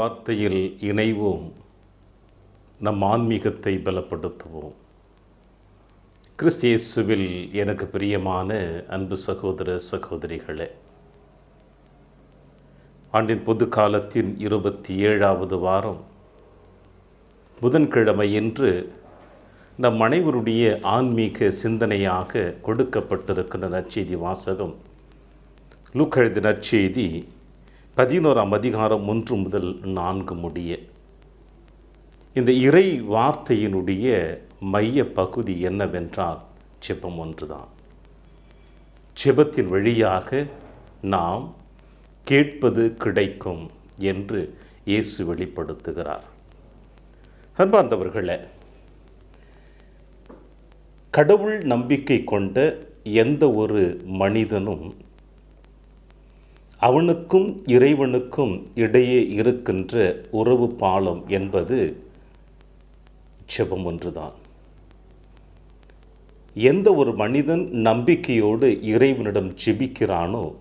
வார்த்தையில் இணைவோம். நம் ஆன்மீகத்தை பலப்படுத்துவோம். கிறிஸ்தியேசுவில் எனக்கு பிரியமான அன்பு சகோதர சகோதரிகளே ஆண்டின் பொது காலத்தின் இருபத்தி ஏழாவது வாரம் புதன்கிழமை என்று நம் அனைவருடைய ஆன்மீக சிந்தனையாக கொடுக்கப்பட்டிருக்கிற நற்செய்தி வாசகம் லூக்கெழுதி நற்செய்தி பதினோராம் அதிகாரம் ஒன்று முதல் நான்கு முடிய. இந்த இறை வார்த்தையினுடைய மைய பகுதி என்னவென்றால் செபம் ஒன்றுதான். செபத்தின் வழியாக நாம் கேட்பது கிடைக்கும் என்று இயேசு வெளிப்படுத்துகிறார். அன்பார்ந்தவர்களே கடவுள் நம்பிக்கை கொண்ட எந்த ஒரு மனிதனும் அவனுக்கும் இறைவனுக்கும் இடையே இருக்கின்ற உறவு பாலம் என்பது ஜெபம் ஒன்றுதான். எந்த ஒரு மனிதன் நம்பிக்கையோடு இறைவனிடம் ஜெபிக்கிறானோ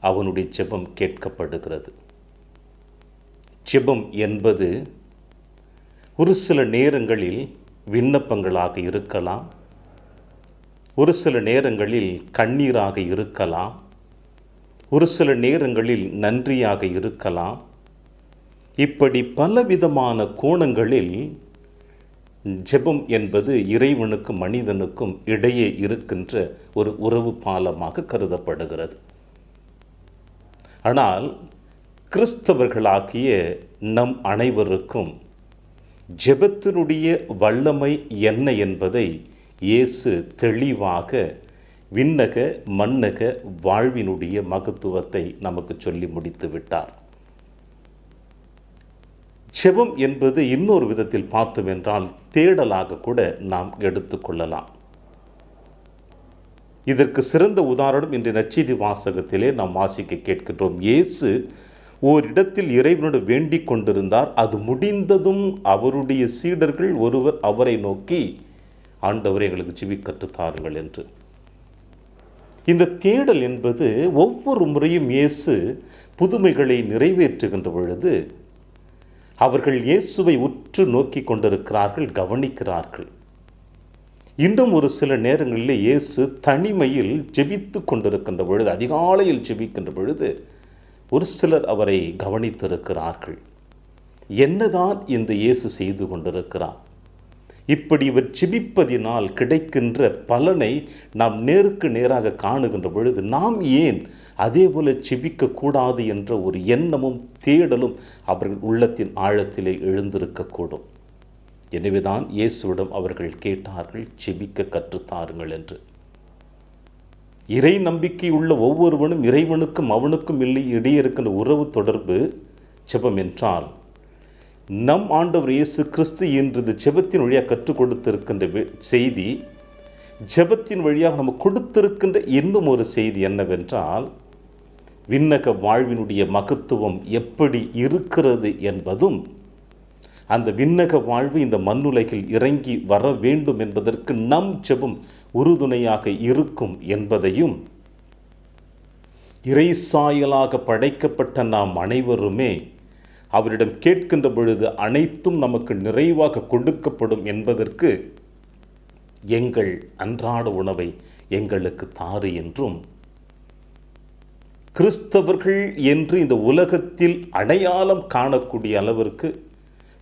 அவனுடைய ஜெபம் கேட்கப்படுகிறது. ஜெபம் என்பது ஒரு சில நேரங்களில் விண்ணப்பங்களாக இருக்கலாம் ஒரு சில நேரங்களில் கண்ணீராக இருக்கலாம் ஒரு சில நேரங்களில் நன்றியாக இருக்கலாம். இப்படி பலவிதமான கோணங்களில் ஜெபம் என்பது இறைவனுக்கும் மனிதனுக்கும் இடையே இருக்கின்ற ஒரு உறவு பாலமாக கருதப்படுகிறது. ஆனால் கிறிஸ்தவர்களாகிய நம் அனைவருக்கும் ஜெபத்தினுடைய வல்லமை என்ன என்பதை இயேசு தெளிவாக விண்ணக மன்னக வாழ்வினுடைய மகத்துவத்தை நமக்கு சொல்லி முடித்து விட்டார். செபம் என்பது இன்னொரு விதத்தில் பார்த்தோம் என்றால் தேடலாக கூட நாம் எடுத்துக்கொள்ளலாம் இதற்கு சிறந்த உதாரணம் இன்று நச்சீதி வாசகத்திலே நாம் வாசிக்க கேட்கின்றோம். இயேசு ஓரிடத்தில் இறைவனோடு வேண்டிக் கொண்டிருந்தார். அது முடிந்ததும் அவருடைய சீடர்கள் ஒருவர் அவரை நோக்கி ஆண்டவரை எங்களுக்கு ஜிவி கற்றுத்தாருங்கள் என்று. இந்த தேடல் என்பது ஒவ்வொரு முறையும் இயேசு புதுமைகளை நிறைவேற்றுகின்ற பொழுது அவர்கள் இயேசுவை உற்று நோக்கி கொண்டிருக்கிறார்கள் கவனிக்கிறார்கள். இன்னும் ஒரு சில நேரங்களில் இயேசு தனிமையில் ஜெபித்து கொண்டிருக்கின்ற பொழுது அதிகாலையில் ஜெபிக்கின்ற பொழுது ஒரு சிலர் அவரை கவனித்திருக்கிறார்கள். என்னதான் இந்த இயேசு செய்து கொண்டிருக்கிறார்? இப்படி இவர் சிபிப்பதினால் கிடைக்கின்ற பலனை நாம் நேருக்கு நேராக காணுகின்ற பொழுது நாம் ஏன் அதே போல சிபிக்கக்கூடாது என்ற ஒரு எண்ணமும் தேடலும் அவர்கள் உள்ளத்தின் ஆழத்திலே எழுந்திருக்கக்கூடும். எனவேதான் இயேசுவிடம் அவர்கள் கேட்டார்கள் செபிக்க கற்றுத்தாருங்கள் என்று. இறை நம்பிக்கை உள்ள ஒவ்வொருவனும் இறைவனுக்கும் அவனுக்கும் இல்லை இடையே இருக்கின்ற உறவு தொடர்பு செபம் என்றால் நம் ஆண்டவர் இயேசு கிறிஸ்து என்று ஜெபத்தின் வழியாக கற்றுக் கொடுத்திருக்கின்ற செய்தி ஜெபத்தின் வழியாக நம்ம கொடுத்திருக்கின்ற இன்னும் ஒரு செய்தி என்னவென்றால் விண்ணக வாழ்வினுடைய மகத்துவம் எப்படி இருக்கிறது என்பதும் அந்த விண்ணக வாழ்வு இந்த மண்ணுலகில் இறங்கி வர வேண்டும் என்பதற்கு நம் ஜெபம் உறுதுணையாக இருக்கும் என்பதையும் இறை சாயலாக படைக்கப்பட்ட நாம் அனைவருமே அவரிடம் கேட்கின்ற பொழுது அனைத்தும் நமக்கு நிறைவாக கொடுக்கப்படும் என்பதற்கு எங்கள் அன்றாட உணவை எங்களுக்கு தாரு என்றும் கிறிஸ்தவர்கள் என்று இந்த உலகத்தில் அடையாளம் காணக்கூடிய அளவிற்கு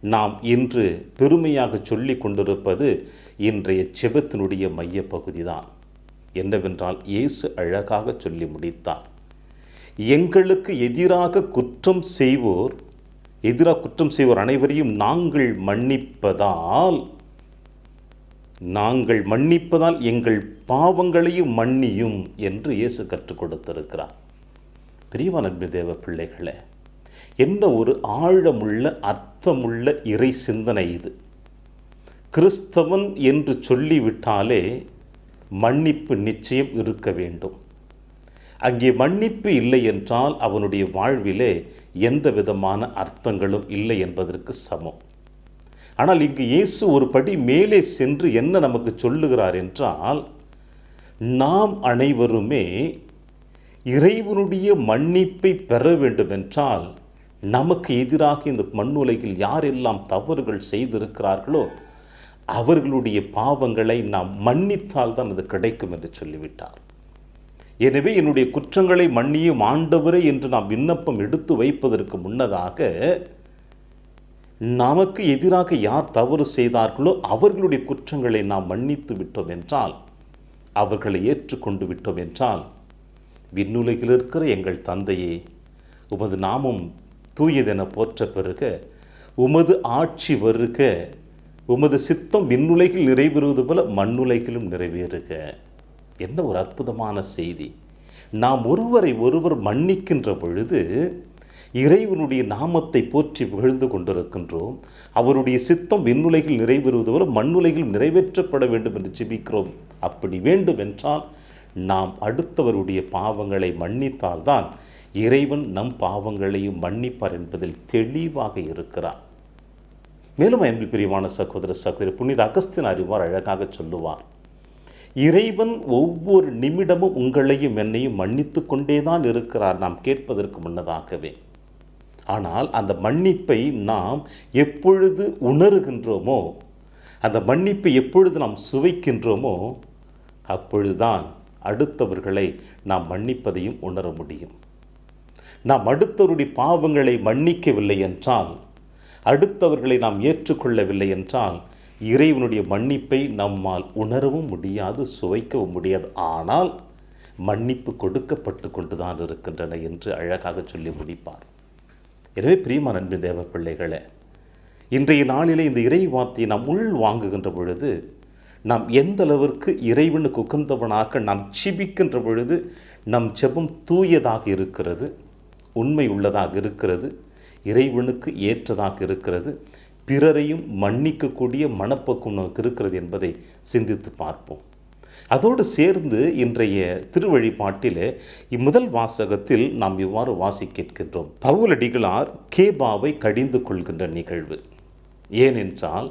நாம் இன்று பெருமையாக சொல்லி கொண்டிருப்பது இன்றைய செபத்தினுடைய மைய பகுதிதான் என்னவென்றால் இயேசு அழகாக சொல்லி முடித்தார். எங்களுக்கு எதிராக குற்றம் செய்வோர் எதிராக குற்றம் செய்வோர் அனைவரையும் நாங்கள் மன்னிப்பதால் நாங்கள் மன்னிப்பதால் எங்கள் பாவங்களையும் மன்னியும் என்று இயேசு கற்றுக் கொடுத்திருக்கிறார். பிரியவ தேவ பிள்ளைகளே என்ன ஒரு ஆழமுள்ள அர்த்தமுள்ள இறை சிந்தனை இது. கிறிஸ்தவன் என்று சொல்லிவிட்டாலே மன்னிப்பு நிச்சயம் இருக்க வேண்டும். அங்கே மன்னிப்பு இல்லை என்றால் அவனுடைய வாழ்விலே எந்த விதமான அர்த்தங்களும் இல்லை என்பதற்கு சமம். ஆனால் இங்கு இயேசு ஒரு படி மேலே சென்று என்ன நமக்கு சொல்லுகிறார் என்றால் நாம் அனைவருமே இறைவனுடைய மன்னிப்பை பெற வேண்டுமென்றால் நமக்கு எதிராக இந்த மண்ணுலகில் யாரெல்லாம் தவறுகள் செய்திருக்கிறார்களோ அவர்களுடைய பாவங்களை நாம் மன்னித்தால் தான் அது கிடைக்கும் என்று சொல்லிவிட்டார். எனவே என்னுடைய குற்றங்களை மன்னியும் ஆண்டவரே என்று நாம் விண்ணப்பம் எடுத்து வைப்பதற்கு முன்னதாக நமக்கு எதிராக யார் தவறு செய்தார்களோ அவர்களுடைய குற்றங்களை நாம் மன்னித்து விட்டோம் என்றால் அவர்களை ஏற்றுக்கொண்டு விட்டோம் என்றால் விண்ணுலகில் இருக்கிற எங்கள் தந்தையே உமது நாமம் தூயதென போற்ற பெருக உமது ஆட்சி வருக உமது சித்தம் விண்ணுலகில் நிறைவேறுவது போல மண்ணுலகிலும் நிறைவேறுக. என்ன ஒரு அற்புதமான செய்தி. நாம் ஒருவரை ஒருவர் மன்னிக்கின்ற பொழுது இறைவனுடைய நாமத்தை போற்றி புகழ்ந்து கொண்டிருக்கின்றோம். அவருடைய சித்தம் விண்ணுலகில் நிறைவேறுவது போல மண்ணுலகில் நிறைவேற்றப்பட வேண்டும் என்று ஜெபிக்கிறோம். அப்படி வேண்டும் என்றால் நாம் அடுத்தவருடைய பாவங்களை மன்னித்தால்தான் இறைவன் நம் பாவங்களையும் மன்னிப்பார் என்பதில் தெளிவாக இருக்கிறார். மேலும் அன்பில் பிரிவான சகோதர சகோதரி புனித அகஸ்தின் அறிவார் அழகாக சொல்லுவார். இறைவன் ஒவ்வொரு நிமிடமும் உங்களையும் என்னையும் மன்னித்து கொண்டே தான் இருக்கிறார் நாம் கேட்பதற்கு முன்னதாகவே. ஆனால் அந்த மன்னிப்பை நாம் எப்பொழுது உணர்கின்றோமோ அந்த மன்னிப்பை எப்பொழுது நாம் சுவைக்கின்றோமோ அப்பொழுதுதான் அடுத்தவர்களை நாம் மன்னிப்பதையும் உணர முடியும். நாம் அடுத்தவருடைய பாவங்களை மன்னிக்கவில்லை என்றால் அடுத்தவர்களை நாம் ஏற்றுக்கொள்ளவில்லை என்றால் இறைவனுடைய மன்னிப்பை நம்மால் உணரவும் முடியாது சுவைக்கவும் முடியாது. ஆனால் மன்னிப்பு கொடுக்கப்பட்டு கொண்டுதான் இருக்கின்றன என்று அழகாக சொல்லி முடிப்பார். எனவே பிரியமா நண்பின் தேவ பிள்ளைகளே இன்றைய நாளிலே இந்த இறை வார்த்தையை நாம் உள் வாங்குகின்ற பொழுது நாம் எந்த அளவிற்கு இறைவனுக்கு உகந்தவனாக நாம் சிபிக்கின்ற பொழுது நம் ஜெபம் தூயதாக இருக்கிறது உண்மை உள்ளதாக இருக்கிறது இறைவனுக்கு ஏற்றதாக இருக்கிறது பிறரையும் மன்னிக்கக்கூடிய மனப்பக்குவம் நமக்கு இருக்கிறது என்பதை சிந்தித்து பார்ப்போம். அதோடு சேர்ந்து இன்றைய திருவழிபாட்டிலே இம்முதல் வாசகத்தில் நாம் இவ்வாறு வாசி கேட்கின்றோம். பவுலடிகளார் கேபாவை கடிந்து கொள்கின்ற நிகழ்வு. ஏனென்றால்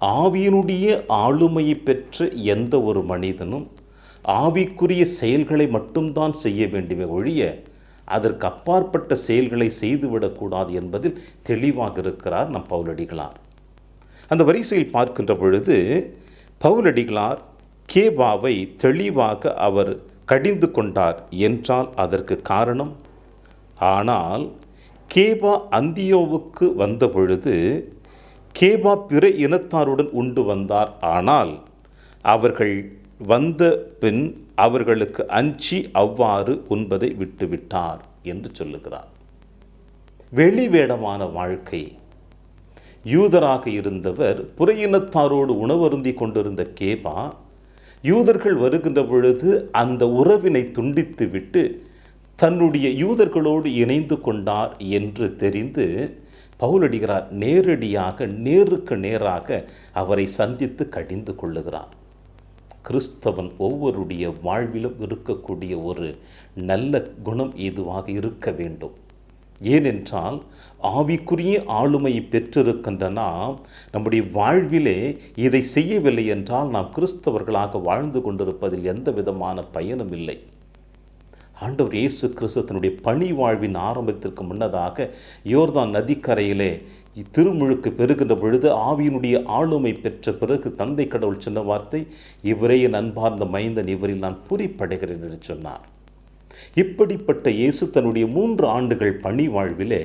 ஆவியினுடைய ஆளுமையை பெற்ற எந்த ஒரு மனிதனும் ஆவிக்குரிய செயல்களை மட்டும்தான் செய்ய வேண்டுமே ஒழிய அதற்கு அப்பாற்பட்ட செயல்களை செய்துவிடக்கூடாது என்பதில் தெளிவாக இருக்கிறார் நம் பவுலடிகளார். அந்த வரிசையில் பார்க்கின்ற பொழுது பவுலடிகளார் கேபாவை தெளிவாக அவர் கடிந்து கொண்டார் என்றால் அதற்கு காரணம்? ஆனால் கேபா அந்தியோவுக்கு வந்த பொழுது கேபா பிற இனத்தாருடன் உண்டு வந்தார். ஆனால் அவர்கள் வந்த பின் அவர்களுக்கு அஞ்சி அவ்வாறு உண்பதை விட்டுவிட்டார் என்று சொல்லுகிறார். வெளிவேடமான வாழ்க்கை. யூதராக இருந்தவர் புறையினத்தாரோடு உணவருந்தி கொண்டிருந்த கேபா யூதர்கள் வருகின்ற பொழுது அந்த உறவினை துண்டித்து விட்டு தன்னுடைய யூதர்களோடு இணைந்து கொண்டார் என்று தெரிந்து பவுலடிகிறார். நேரடியாக நேருக்கு நேராக அவரை சந்தித்து கடிந்து கொள்ளுகிறார். கிறிஸ்தவன் ஒவ்வொருடைய வாழ்விலும் இருக்கக்கூடிய ஒரு நல்ல குணம் இதுவாக இருக்க வேண்டும். ஏனென்றால் ஆவிக்குரிய ஆளுமையை பெற்றிருக்கின்ற நாம் நம்முடைய வாழ்விலே இதை செய்யவில்லை என்றால் நாம் கிறிஸ்தவர்களாக வாழ்ந்து கொண்டிருப்பதில் எந்த விதமான பயனும் இல்லை. ஆண்டவர் இயேசு கிறிஸ்து பணி வாழ்வின் ஆரம்பத்திற்கு முன்னதாக யோர்தான் நதிக்கரையிலே திருமுழுக்கு பெறுகின்ற பொழுது ஆவியினுடைய ஆளுமை பெற்ற பிறகு தந்தை கடவுள் சொன்ன வார்த்தை இவரே என் அன்பார்ந்த மைந்தன் இவரில் நான் பூரிப்படைகிறேன் என்று சொன்னார். இப்படிப்பட்ட இயேசு தன்னுடைய மூன்று ஆண்டுகள் பணி வாழ்விலே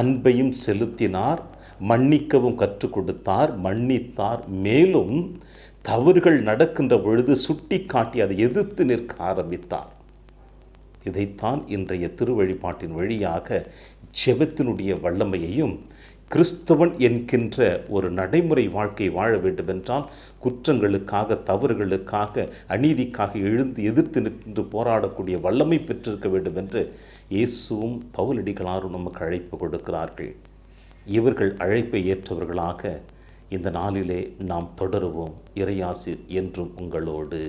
அன்பையும் செலுத்தினார் மன்னிக்கவும் கற்றுக் கொடுத்தார் மன்னித்தார். மேலும் தவறுகள் நடக்கின்ற பொழுது சுட்டி காட்டி அதை எதிர்த்து நிற்க ஆரம்பித்தார். இதைத்தான் இன்றைய திருவழிபாட்டின் வழியாக ஜெபத்தினுடைய வல்லமையையும் கிறிஸ்தவன் என்கின்ற ஒரு நடைமுறை வாழ்க்கை வாழ வேண்டுமென்றால் குற்றங்களுக்காக தவறுகளுக்காக அநீதிக்காக எழுந்து எதிர்த்து நின்று போராடக்கூடிய வல்லமை பெற்றிருக்க வேண்டும் என்று இயேசுவும் பவுலடிகளாரும் நமக்கு அழைப்பு கொடுக்கிறார்கள். இவர்கள் அழைப்பை ஏற்றவர்களாக இந்த நாளிலே நாம் தொடருவோம். இறையாசிர் என்றும் உங்களோடு